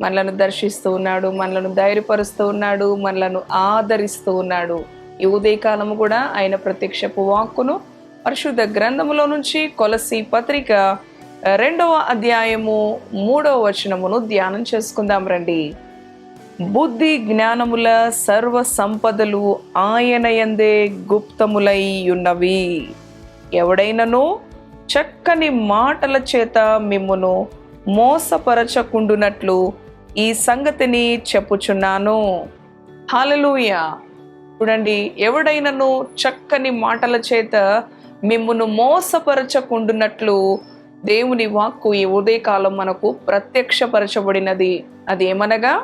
మనలను దర్శిస్తూ ఉన్నాడు మనలను ధైర్యపరుస్తూ ఉన్నాడు మనలను ఆదరిస్తూ ఉన్నాడు. ఈ ఉదయకాలము కూడా ఆయన ప్రత్యక్షపు వాక్కును పరిశుద్ధ గ్రంథములో నుంచి కొలసి పత్రిక రెండవ అధ్యాయము మూడవ వచనమును ధ్యానం చేసుకుందాం రండి. బుద్ధి జ్ఞానముల సర్వ సంపదలు ఆయన ఎందే గుప్తములై ఉన్నవి. ఎవడైనను చక్కని మాటల చేత మిమ్మును మోసపరచకుండునట్లు ఈ సంగతిని చెప్పుచున్నాను. హాలలుయ చూడండి ఎవడైనను చక్కని మాటల చేత మిమ్మును మోసపరచకుండునట్లు దేవుని వాక్కు ఈ ఉదయకాలం మనకు ప్రత్యక్షపరచబడినది. అదేమనగా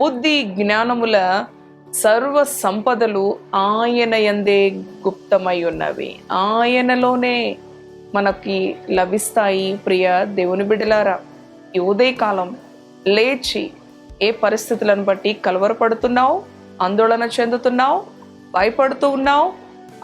బుద్ధి జ్ఞానముల సర్వ సంపదలు ఆయన ఎందే గుప్తమై ఉన్నవి ఆయనలోనే మనకి లభిస్తాయి ప్రియ దేవుని బిడ్డలారా. ఈ ఉదయకాలం లేచి ఏ పరిస్థితులను బట్టి కలవరపడుతున్నావు? ఆందోళన చెందుతున్నావు? భయపడుతూ ఉన్నావు?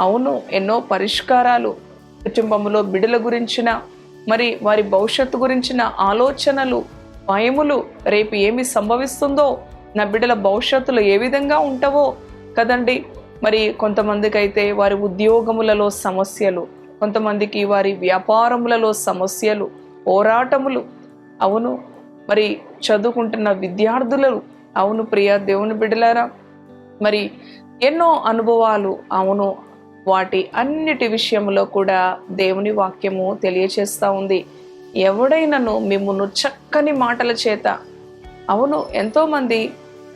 అవును ఎన్నో పరిష్కారాలు. కుటుంబంలో బిడల గురించిన మరి వారి భవిష్యత్తు గురించిన ఆలోచనలు భయములు రేపు ఏమి సంభవిస్తుందో నా బిడ్డల భవిష్యత్తులో ఏ విధంగా ఉంటావో కదండి. మరి కొంతమందికి అయితే వారి ఉద్యోగములలో సమస్యలు కొంతమందికి వారి వ్యాపారములలో సమస్యలు పోరాటములు. అవును మరి చదువుకుంటున్న విద్యార్థులు అవును ప్రియ దేవుని బిడ్డలారా మరి ఎన్నో అనుభవాలు అవును. వాటి అన్నిటి విషయంలో కూడా దేవుని వాక్యము తెలియచేస్తూ ఉంది. ఎవడైనను మిమ్మును చక్కని మాటల చేత అవును ఎంతోమంది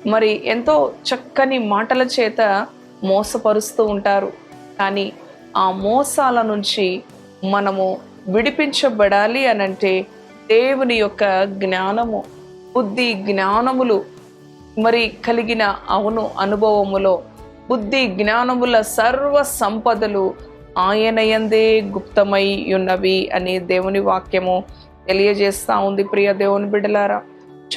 మరి ఎంతో చక్కని మాటల చేత మోసపరుస్తూ ఉంటారు. కానీ ఆ మోసాల నుంచి మనము విడిపించబడాలి అనంటే దేవుని యొక్క జ్ఞానము బుద్ధి జ్ఞానములు మరి కలిగిన అవును అనుభవములో బుద్ధి జ్ఞానముల సర్వ సంపదలు ఆయనయందే గుప్తమై ఉన్నవి అని దేవుని వాక్యము తెలియజేస్తూ ఉంది ప్రియ దేవుని బిడ్డలారా.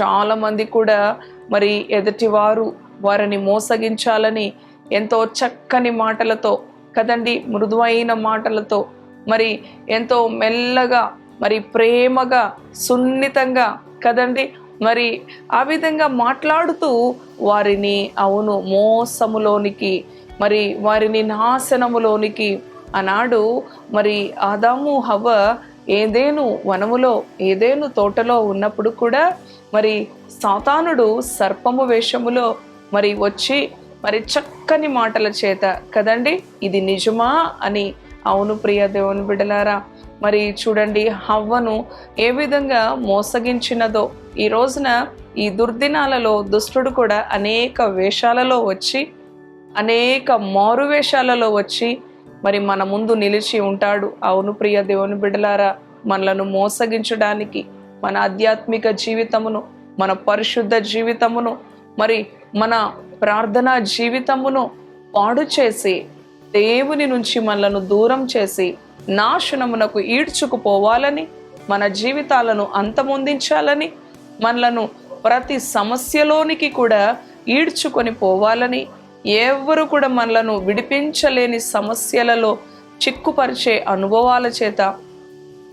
చాలామంది కూడా మరి ఎదుటివారు వారిని మోసగించాలని ఎంతో చక్కని మాటలతో కదండి మృదువైన మాటలతో మరి ఎంతో మెల్లగా మరి ప్రేమగా సున్నితంగా కదండి? మరి ఆ విధంగా మాట్లాడుతూ వారిని అవును మోసములోనికి మరి వారిని నాశనములోనికి ఆనాడు మరి ఆదాము హవ్వ ఏదేను వనములో ఏదేను తోటలో ఉన్నప్పుడు కూడా మరి సాతానుడు సర్పము వేషములో మరి వచ్చి మరి చక్కని మాటల చేత కదండి ఇది నిజమా? అని అవును ప్రియ దేవుని బిడ్డలారా మరి చూడండి హవ్వను ఏ విధంగా మోసగించినదో. ఈ రోజున ఈ దుర్దినాలలో దుష్టుడు కూడా అనేక వేషాలలో వచ్చి అనేక మారు వేషాలలో వచ్చి మరి మన ముందు నిలిచి ఉంటాడు. అవును ప్రియ దేవుని బిడ్డలారా మనలను మోసగించడానికి మన ఆధ్యాత్మిక జీవితమును మన పరిశుద్ధ జీవితమును మరి మన ప్రార్థనా జీవితమును పాడు చేసి దేవుని నుంచి మనలను దూరం చేసి నాశనమునకు ఈడ్చుకుపోవాలని మన జీవితాలను అంతమొందించాలని మనలను ప్రతి సమస్యలోనికి కూడా ఈడ్చుకొని పోవాలని ఎవరు కూడా మనలను విడిపించలేని సమస్యలలో చిక్కుపరిచే అనుభవాల చేత.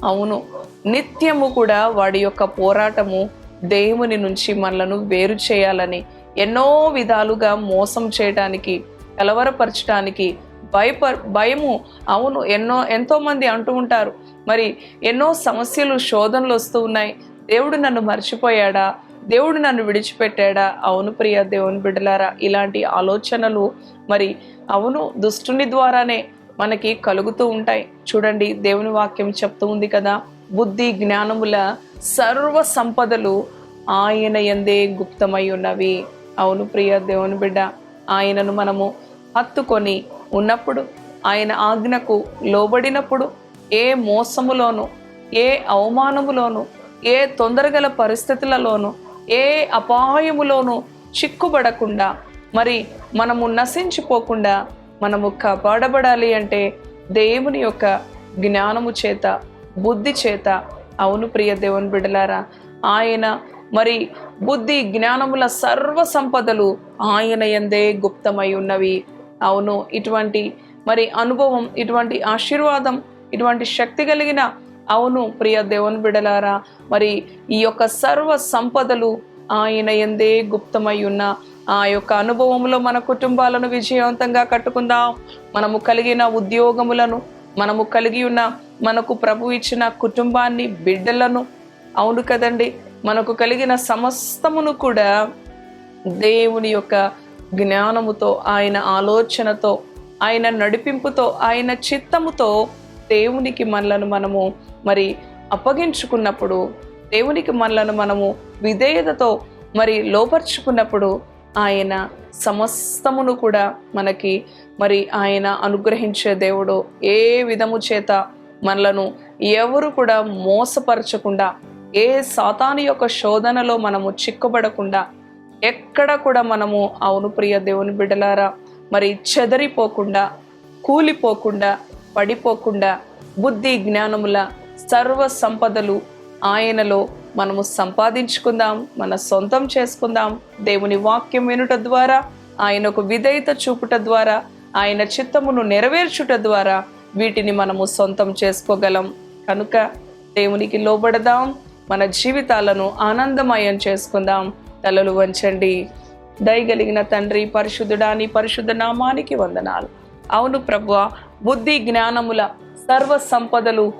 అవును నిత్యము కూడా వాడి యొక్క పోరాటము దేవుని నుంచి మనలను వేరు చేయాలని ఎన్నో విధాలుగా మోసం చేయడానికి కలవరపరచడానికి భయప భయము. అవును ఎన్నో ఎంతోమంది అంటూ ఉంటారు. మరి ఎన్నో సమస్యలు శోధనలు వస్తూ ఉన్నాయి. దేవుడు నన్ను మర్చిపోయాడా? దేవుడు నన్ను విడిచిపెట్టాడా? అవును ప్రియ దేవుని బిడ్డలారా ఇలాంటి ఆలోచనలు మరి అవును దుష్టుని ద్వారానే మనకి కలుగుతూ ఉంటాయి. చూడండి దేవుని వాక్యం చెప్తూ ఉంది కదా బుద్ధి జ్ఞానముల సర్వ సంపదలు ఆయన ఎందే గుప్తమై ఉన్నవి. అవును ప్రియ దేవుని బిడ్డ ఆయనను మనము హత్తుకొని ఉన్నప్పుడు ఆయన ఆజ్ఞకు లోబడినప్పుడు ఏ మోసములోను ఏ అవమానములోను ఏ తొందరగల పరిస్థితులలోనూ ఏ అపాయములోనూ చిక్కుబడకుండా మరి మనము నశించిపోకుండా మనము కాపాడబడాలి అంటే దేవుని యొక్క జ్ఞానము చేత బుద్ధి చేత. అవును ప్రియ దేవుని బిడలారా ఆయన మరి బుద్ధి జ్ఞానముల సర్వ సంపదలు ఆయన ఎందే గుప్తమై ఉన్నవి. అవును ఇటువంటి మరి అనుభవం ఇటువంటి ఆశీర్వాదం ఇటువంటి శక్తి కలిగిన అవును ప్రియ దేవుని బిడలారా మరి ఈ యొక్క సర్వ సంపదలు ఆయన ఎందే గుప్తమై ఉన్న ఆ యొక్క అనుభవంలో మన కుటుంబాలను విజయవంతంగా కట్టుకుందాం. మనము కలిగిన ఉద్యోగములను మనము కలిగి ఉన్న మనకు ప్రభు ఇచ్చిన కుటుంబాన్ని బిడ్డలను అవును కదండి మనకు కలిగిన సమస్తమును కూడా దేవుని యొక్క జ్ఞానముతో ఆయన ఆలోచనతో ఆయన నడిపింపుతో ఆయన చిత్తముతో దేవునికి మనలను మనము మరి అప్పగించుకున్నప్పుడు దేవునికి మనలను మనము విధేయతతో మరి లోపరుచుకున్నప్పుడు ఆయన సమస్తమును కూడా మనకి మరి ఆయన అనుగ్రహించే దేవుడు ఏ విధము చేత మనలను ఎవరు కూడా మోసపరచకుండా ఏ సాతాను యొక్క శోధనలో మనము చిక్కుబడకుండా ఎక్కడ కూడా మనము అవును ప్రియ దేవుని బిడ్డలారా మరి చెదరిపోకుండా కూలిపోకుండా పడిపోకుండా బుద్ధి జ్ఞానముల సర్వ సంపదలు ఆయనలో మనము సంపాదించుకుందాం మన సొంతం చేసుకుందాం. దేవుని వాక్యం వినుట ద్వారా ఆయనకు విధేయత చూపుట ద్వారా ఆయన చిత్తమును నెరవేర్చుట ద్వారా వీటిని మనము సొంతం చేసుకోగలం. కనుక దేవునికి లోబడదాం మన జీవితాలను ఆనందమయం చేసుకుందాం. తలలు వంచండి. దయగలిగిన తండ్రి పరిశుద్ధుడా నీ పరిశుద్ధ నామానికి వందనాలు. అవును ప్రభువ బుద్ధి జ్ఞానముల సర్వ సంపదలు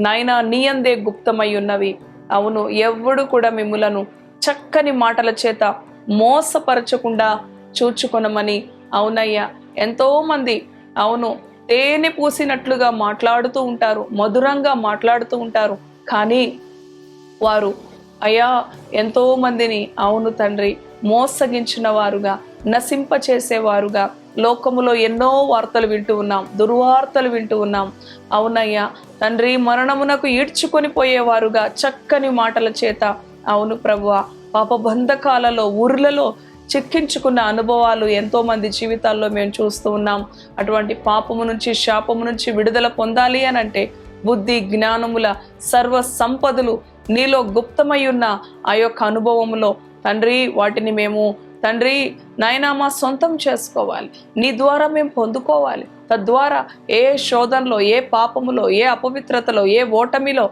నైనా నీయందే గుప్తమై ఉన్నవి. అవును ఎవడు కూడా మిమ్ములను చక్కని మాటల చేత మోసపరచకుండా చూచుకొనమని. అవునయ్యా ఎంతోమంది అవును తేనె పూసినట్లుగా మాట్లాడుతూ ఉంటారు మధురంగా మాట్లాడుతూ ఉంటారు. కానీ వారు అయ్యా ఎంతో మందిని అవును తండ్రి మోసగించిన వారుగా నశింపచేసేవారుగా లోకములో ఎన్నో వార్తలు వింటూ ఉన్నాం దుర్వార్తలు వింటూ ఉన్నాం. అవునయ్యా తండ్రి మరణమునకు ఈడ్చుకొని పోయేవారుగా చక్కని మాటల చేత. అవును ప్రభువ పాప బంధకాలలో ఊర్లలో చిక్కించుకున్న అనుభవాలు ఎంతో మంది జీవితాల్లో మేము చూస్తూ ఉన్నాం. అటువంటి పాపము నుంచి శాపము నుంచి విడుదల పొందాలి అని అంటే బుద్ధి జ్ఞానముల సర్వ సంపదలు నీలో గుప్తమై ఉన్న ఆ యొక్క అనుభవంలో తండ్రి వాటిని మేము తండ్రి నాయనా మా సొంతం చేసుకోవాలి. నీ ద్వారా మేము పొందుకోవాలి. తద్వారా ఏ శోధనలో ఏ పాపములో ఏ అపవిత్రతలో ఏ ఓటమిలో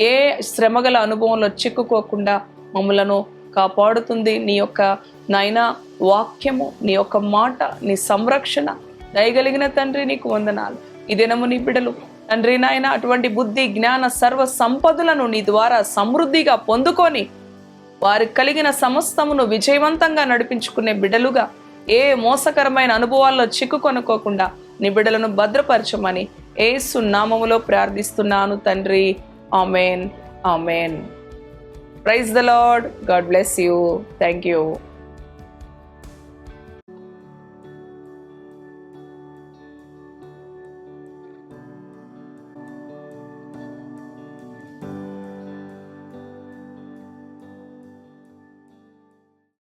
ఏ శ్రమగల అనుభవంలో చిక్కుకోకుండా మమ్మలను కాపాడుతుంది నీ యొక్క నాయన వాక్యము నీ యొక్క మాట నీ సంరక్షణ. దయగలిగిన తండ్రి నీకు వందనాలు. ఈ దినము నీ బిడలు తండ్రి నాయన అటువంటి బుద్ధి జ్ఞాన సర్వ సంపదలను నీ ద్వారా సమృద్ధిగా పొందుకొని వారికి కలిగిన సమస్తమును విజయవంతంగా నడిపించుకునే బిడ్డలుగా ఏ మోసకరమైన అనుభవాల్లో చిక్కుకొనుకోకుండా నీ బిడ్డలను భద్రపరచమని ఏసు నామములో ప్రార్థిస్తున్నాను తండ్రి. Amen. Amen. Praise the lord God bless you. Thank you